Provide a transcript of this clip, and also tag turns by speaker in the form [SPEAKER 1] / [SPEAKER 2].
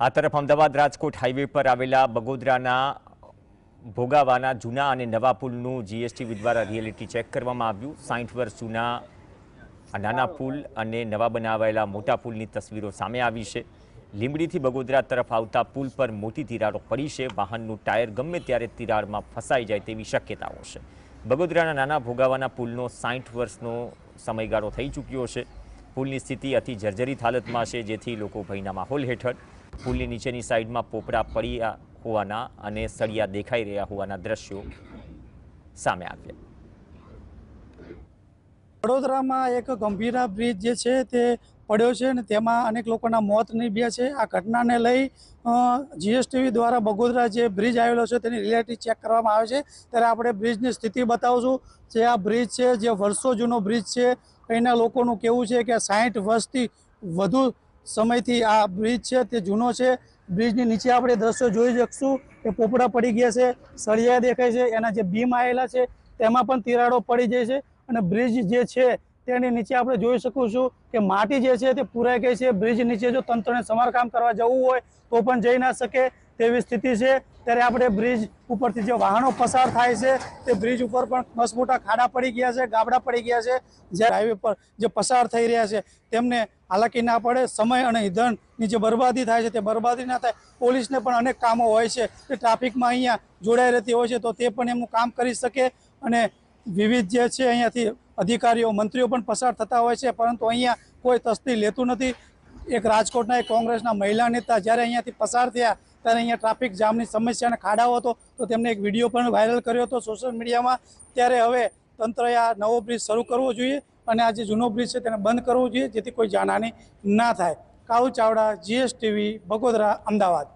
[SPEAKER 1] આ તરફ અમદાવાદ રાજકોટ હાઈવે પર આવેલા બગોદરાના ભોગાવાના જૂના અને નવા પુલનું જીએસટી દ્વારા રિયાલિટી ચેક કરવામાં આવ્યું. સાઠ વર્ષ જૂના નાના પુલ અને નવા બનાવાયેલા મોટા પુલની તસવીરો સામે આવી છે. લીંબડીથી બગોદરા તરફ આવતા પુલ પર મોટી તિરાડો પડી છે. વાહનનું ટાયર ગમે ત્યારે તિરાડમાં ફસાઈ જાય તેવી શક્યતાઓ છે. બગોદરાના નાના ભોગાવાના પુલનો સાઠ વર્ષનો સમયગાળો થઈ ચૂક્યો છે. પુલની સ્થિતિ અતિ જર્જરિત હાલતમાં છે, જેથી લોકો ભયના માહોલ હેઠળ પુલની નીચેની સાઈડમાં પોપડા પડ્યા હોવાના અને સળિયા દેખાઈ રહ્યા હોવાના દ્રશ્યો સામે આવ્યા.
[SPEAKER 2] વડોદરામાં એક ગંભીરા બ્રિજ જે છે તે પડ્યો છે અને તેમાં અનેક લોકોના મોત નીપજ્યા છે. આ ઘટનાને લઈ જીએસટીવી દ્વારા બગોદરા જે બ્રિજ આવેલો છે તેની રિલેટિવ ચેક કરવામાં આવે છે. ત્યારે આપણે બ્રિજની સ્થિતિ બતાવશું. જે આ બ્રિજ છે, જે વર્ષો જૂનો બ્રિજ છે અહીંના લોકોનું કેવું છે કે સાઠ વર્ષથી વધુ સમયથી આ બ્રિજ છે, તે જૂનો છે. બ્રિજની નીચે આપણે દ્રશ્યો જોઈ શકશું કે પોપડા પડી ગયા છે, સળિયા દેખાય છે, એના જે બીમ આવેલા છે, તેમાં પણ તિરાડો પડી જાય છે અને બ્રિજ જે છે, તેની નીચે આપણે જોઈ શકું છું કે માટી જે છે, તે પુરાઈ ગઈ છે. બ્રિજ નીચે જો તંત્રને સમારકામ કરવા જવું હોય તો પણ જઈ ના શકે. તેવી સ્થિતિ છે. ત્યારે આપણે બ્રિજ ઉપરથી જે વાહનો પસાર થાય છે, તે બ્રિજ ઉપર પણ મસમોટા ખાડા પડી ગયા છે, ગાબડા પડી ગયા છે. જ્યારે હાઈવે પર જે પસાર થઈ રહ્યા છે, તેમને હાલાકી ના પડે, સમય અને ઈંધણની જે બરબાદી થાય છે, તે બરબાદી ના થાય. પોલીસને પણ અનેક કામો હોય છે. તે ટ્રાફિકમાં અહીંયા જોડાઈ રહેતી હોય છે, તો તે પણ એમનું કામ કરી શકે. અને વિવિધ જે છે, અહીંયાથી અધિકારીઓ, મંત્રીઓ પણ પસાર થતા હોય છે, પરંતુ અહીંયા કોઈ તસ્તી લેતું નથી. એક રાજકોટના એક કોંગ્રેસના મહિલા નેતા જ્યારે અહીંયાથી પસાર થયા ત્યારે અહીંયા ટ્રાફિક જામની સમસ્યા અને ખાડાઓ હતો, તો તેમને એક વીડિયો પણ વાયરલ કર્યો હતો સોશિયલ મીડિયામાં ત્યારે હવે તંત્રએ આ નવો બ્રિજ શરૂ કરવો જોઈએ અને આ જે જૂનો બ્રિજ છે તેને બંધ કરવો જોઈએ, જેથી કોઈ જાનહાની ના થાય. કાઉ ચાવડા જીએસટીવી બગોદરા અમદાવાદ.